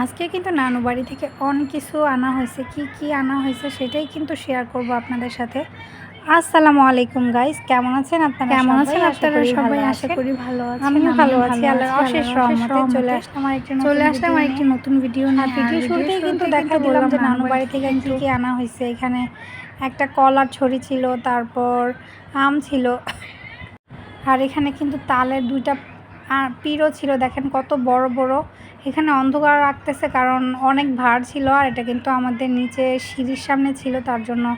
আজকে কিন্তু নানু বাড়ি থেকে অনেক কিছু আনা হয়েছে কি কি আনা হয়েছে সেটাই কিন্তু শেয়ার করব আপনাদের সাথে আসসালামু আলাইকুম গাইস কেমন আছেন আপনারা কেমন আছেন আপনারা সবাই? আশা করি ভালো আছেন। আমিও ভালো আছি আল্লাহর অশেষ রহমতে চলে আসলাম আর একটি চলে আসলাম ভিডিও আর একটি নিয়ে। নতুন ভিডিও নিয়ে ভিডিও ভিডিও কিন্তু দেখা দিলাম যে নানু বাড়ি থেকে কি কি আনা হয়েছে এখানে একটা কলার ছড়ি ছিল তারপর আম ছিল আর এখানে কিন্তু তালের দুইটা আ- পিড়ও ছিল, দেখেন কত বড় বড়। এখানে অন্ধকার রাখতেছে কারণ অনেক ভার ছিল আর এটা কিন্তু আমাদের নিচে সিঁড়ির সামনে ছিল, তার জন্য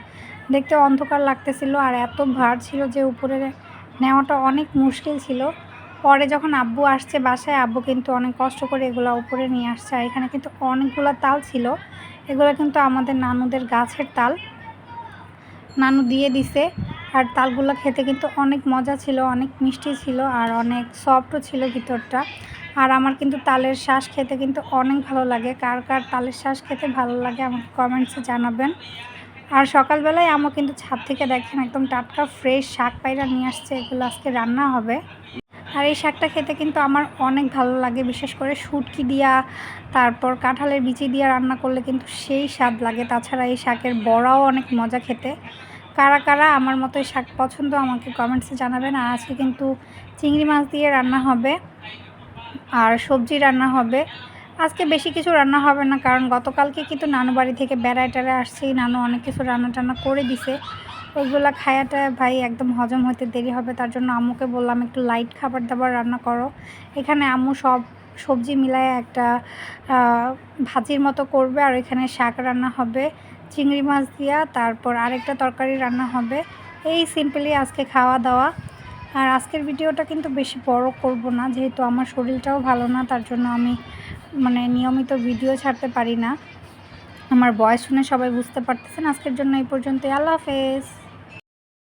দেখতে অন্ধকার লাগতেছিল। আর এত ভার ছিল যে উপরে নেওয়াটা অনেক মুশকিল ছিল। পরে যখন আব্বু আসছে বাসায়, আব্বু কিন্তু অনেক কষ্ট করে এগুলো উপরে নিয়ে আসছে। আর এখানে কিন্তু অনেকগুলো তাল ছিল, এগুলো কিন্তু আমাদের নানুদের গাছের তাল। নানু দিয়ে দিছে। আর তালগুলো খেতে কিন্তু অনেক মজা ছিল, অনেক মিষ্টি ছিল আর অনেক সফটও ছিল ভিতরটা। আর আমার কিন্তু তালের শ্বাস খেতে কিন্তু অনেক ভালো লাগে। কার কার তালের শ্বাস খেতে ভালো লাগে আমাকে কমেন্টসে জানাবেন। আর সকালবেলায় আমার কিন্তু ছাদ থেকে দেখেন একদম টাটকা ফ্রেশ শাক পায়রা নিয়ে আসছে, এগুলো আজকে রান্না হবে। আর এই শাকটা খেতে কিন্তু আমার অনেক ভালো লাগে, বিশেষ করে শুটকি দিয়া, তারপর কাঁঠালের বিচি দিয়া রান্না করলে কিন্তু সেই স্বাদ লাগে। তাছাড়া এই শাকের বড়াও অনেক মজা খেতে। কারা কারা আমার মতো শাক পছন্দ আমাকে কমেন্টসে জানাবেন। আর আজকে কিন্তু চিংড়ি মাছ দিয়ে রান্না হবে আর সবজি রান্না হবে। আজকে বেশি কিছু রান্না হবে না, কারণ গতকালকে কিন্তু নানু বাড়ি থেকে বেড়ায় টেড়ায় আসছি। নানু অনেক কিছু রান্না টান্না করে দিছে। ওইগুলো খায়াটা ভাই একদম হজম হতে দেরি হবে, তার জন্য আম্মুকে বললাম একটু লাইট খাবার দাবার রান্না করো। এখানে আম্মু সব সবজি মিলায় একটা ভাজির মতো করবে, আর এখানে শাক রান্না হবে, চিংড়ি মাছ দিয়া, তারপর আরেকটা তরকারি রান্না হবে। এই সিম্পলি আজকে খাওয়া দাওয়া। আর আজকের ভিডিওটা কিন্তু বেশি বড় করব না, যেহেতু আমার শরীরটাও ভালো না, তার জন্য আমি মানে নিয়মিত ভিডিও ছাড়তে পারি না। আমার বয়স শুনে সবাই বুঝতে পারতেছেন। আজকের জন্য এই পর্যন্তই। আল্লাহ হাফেজ।